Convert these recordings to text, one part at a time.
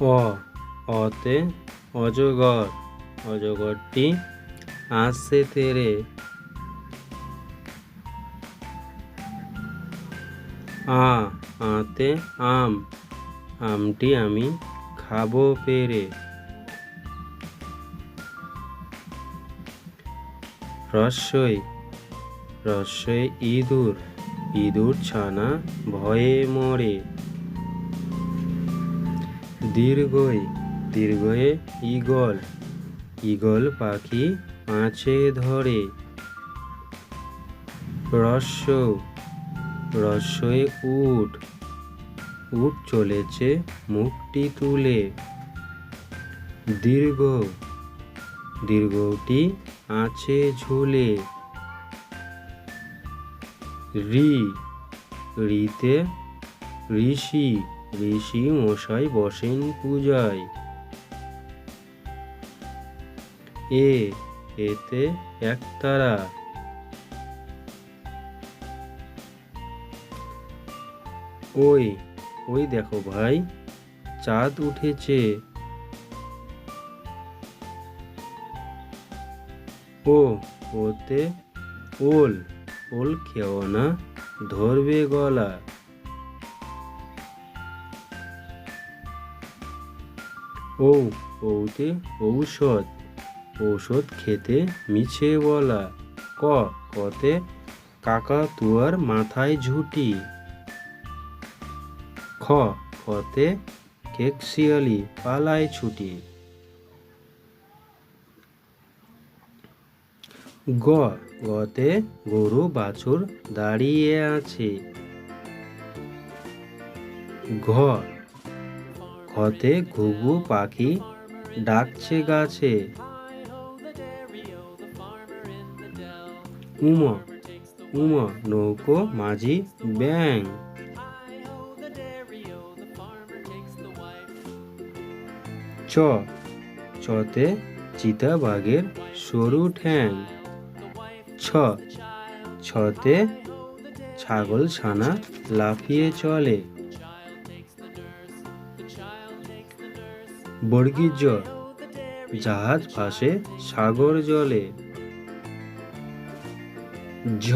অ অতে অজগর, অজগরটি আসছে তেরে। আ, আতে আম, আমটি আমি খাব পেরে। রস্যই রস্যই ইঁদুর ইঁদুর ছানা ভয়ে মরে। দীর্ঘই, দীর্ঘয়ে ঈগল। ঈগল পাখি মাছে ধরে। রস্য রস্যই উট। উট চলেছে মুখটি তুলে। দীর্ঘ, দীর্ঘটি আছে ঝুলে। রি, রিতে ঋষি। ঋষি মশাই বসেন পূজায়। এ, এতে একতারা ওই ওই দেখো ভাই, চাঁদ উঠেছে। ও, ওতে ওল ওল খেও না, ধরবে গলা। ও ওতে ঔষধ ঔষধ খেতে মিছে বলা ক, কতে কাকা তুয়ার মাথায় ঝুটি। খ খতে কেকশিয়ালি পালায় ছুটি। গ, গতে গরু বাছুর দাঁড়িয়ে আছে। ঘ ঘতে ঘুঘু পাখি ডাকছে গাছে। উম উম, নৌকো, মাঝি, ব্যাং। চ, চতে চিতাবাঘের সরু ঠ্যাং। ছ, ছতে ছাগল ছানা লাফিয়ে চলে। বর্গীর জ জাহাজ ভাসে সাগর জলে। ঝ,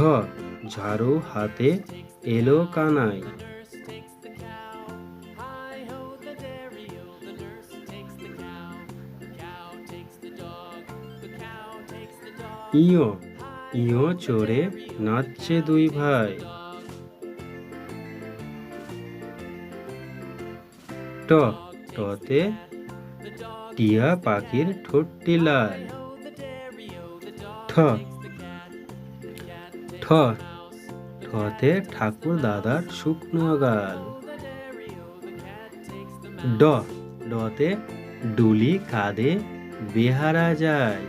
ঝাড়ু হাতে এলো কানাই ইয় ইয় চড়ে নাচছে দুই ভাই। ট, টতে টিয়া পাখির ঠোঁটটি লাল। ঠ ঠ ঠতে ঠাকুর দাদার শুকনো গাল। ড, ডতে ডুলি কাঁধে বেহারা যায়।